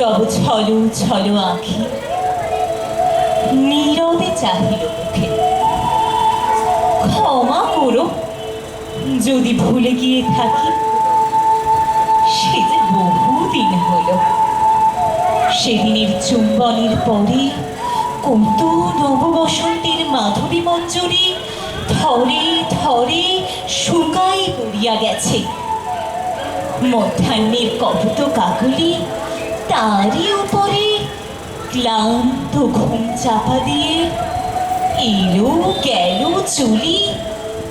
তব ছলো ছলো আঁখি। নীরবে চাহিল মুখে। ক্ষমা করো, যদি ভুলে গিয়ে থাকি, সে যে বহুদিন হলো। সেদিনের চুম্বনের পরে কত নববসন্তের মাধবী মঞ্জরি থরে থরে শুকাই পড়িয়া গেছে। মধ্যাহ্নের কপত কাকলি তারই উপরে ক্লান্ত ঘুম চাপা দিয়ে এলো গেল চুলি,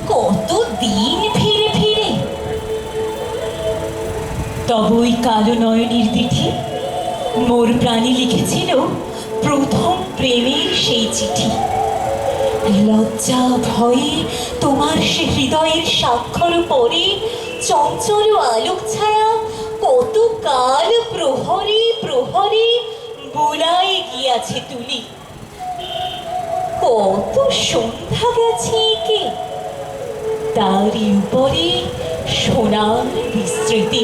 কত দিন ফিরে ফিরে। তবে ওই কালো নয়নের দিঠি মোর প্রাণী লিখেছিল প্রথম প্রেমের সেই চিঠি। লজ্জা ভয়ে তোমার সে হৃদয়ের স্বাক্ষর পরে চঞ্চল আলোক ছায়া কত কাল প্রহরে প্রহরে বোলায় গিয়াছে তুলি। কত সন্ধ্যা গেছে কে তারই উপরে সোনার বিস্তৃতি।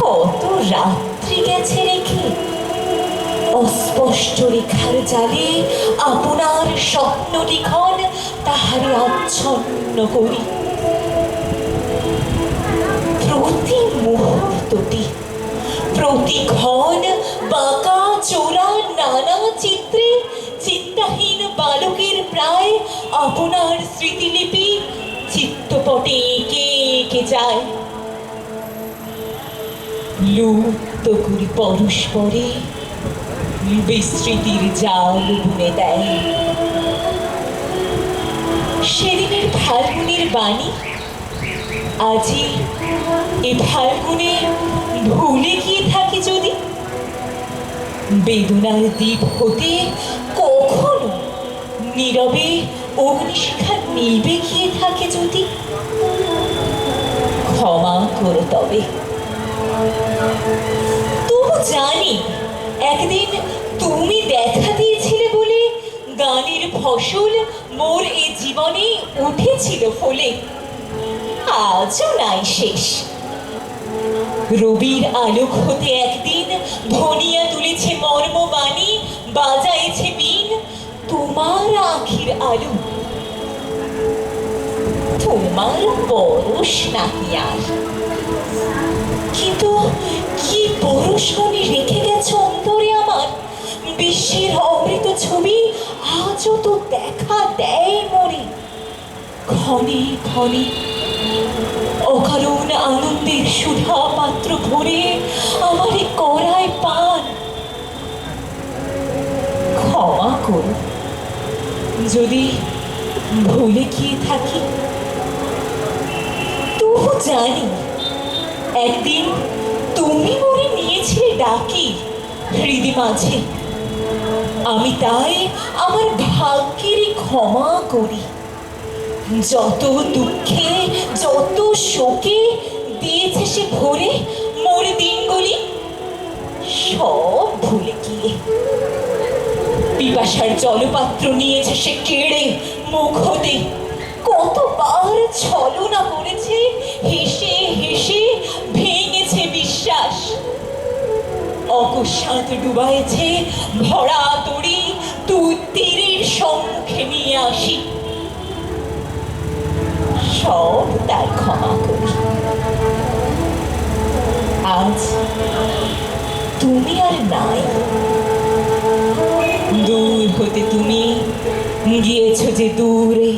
কত রাত্রি গেছে রেখে। অস্পষ্ট রেখার জালে আপনার স্বপ্ন লিখন তাহারে আচ্ছন্ন করি। মুহূর্তটি প্রতি ক্ষণ বাঁকা চোরা নানা চিত্রে চিন্তাহীন বালকের প্রায় আপনার স্মৃতিলিপি চিত্তপটে এঁকে এঁকে যায়। লুপ্ত করি পরস্পরে বিস্মৃতির জাল বুনে দেয়। সেদিনের ফাল্গুনের বাণী আজি এ ফাল্গুনে ভুলে গিয়ে থাকি যদি? বেদনার দ্বীপ হতে কখনো নীরবে অগ্নিশিখা নিবে গিয়ে থাকে যদি? ক্ষমা করো তবে। তবু জানি একদিন তুমি দেখা দিয়েছিলে বলে গানের ফসল মোর এ জীবনে উঠেছিল ফলে। আজও নাই শেষ। রবির আলোক হতে একদিন ধনিয়া তুলেছে মর্মবাণী, বাজাইছে বিন তোমার আখির আলো। তোমার পরশ নাহি আর। কিন্তু কি পরশমণি রেখে গেছে অন্তরে আমার? বিশ্বের অমৃত ছবি আজও তো দেখা দেয় মরে ক্ষণে ক্ষণে অকারণ আনন্দের সুধা পাত্র ভরে আমারে করায় পান। ক্ষমা করো যদি ভুলে গিয়ে থাকি, তবু জানি একদিন তুমি মনে নিয়েছিলে ডাকি হৃদি মাঝে। আমি তাই আমার ভাগ্যেরই ক্ষমা করি। যত দুঃখে যত শোকে দিয়েছে সে ভরে, মোর দিনগুলি সব ভুলে গিয়ে। পিপাসার জলপাত্র নিয়েছে সে কেড়ে মুখ হতে কতবার ছলনা করেছে, হেসে হেসে ভেঙেছে বিশ্বাস। অকস্মাৎ ডুবাইছে ভরা তরি তু তীরের সম্মুখে নিয়ে আসি। সব তার ক্ষমা আজ তুমি আর নাই, দূর হতে তুমি গিয়েছ যে দূরে।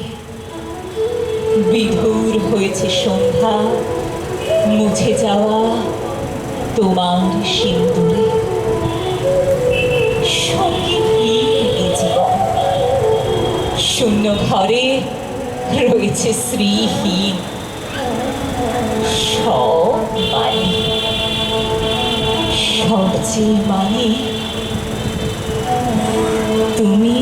বিধুর হয়েছে সন্ধ্যা, মুছে যাওয়া তোমার সিন্দুরে। রয়েছে শ্রীহীন। সব মানে সবচেয়ে মানে তুমি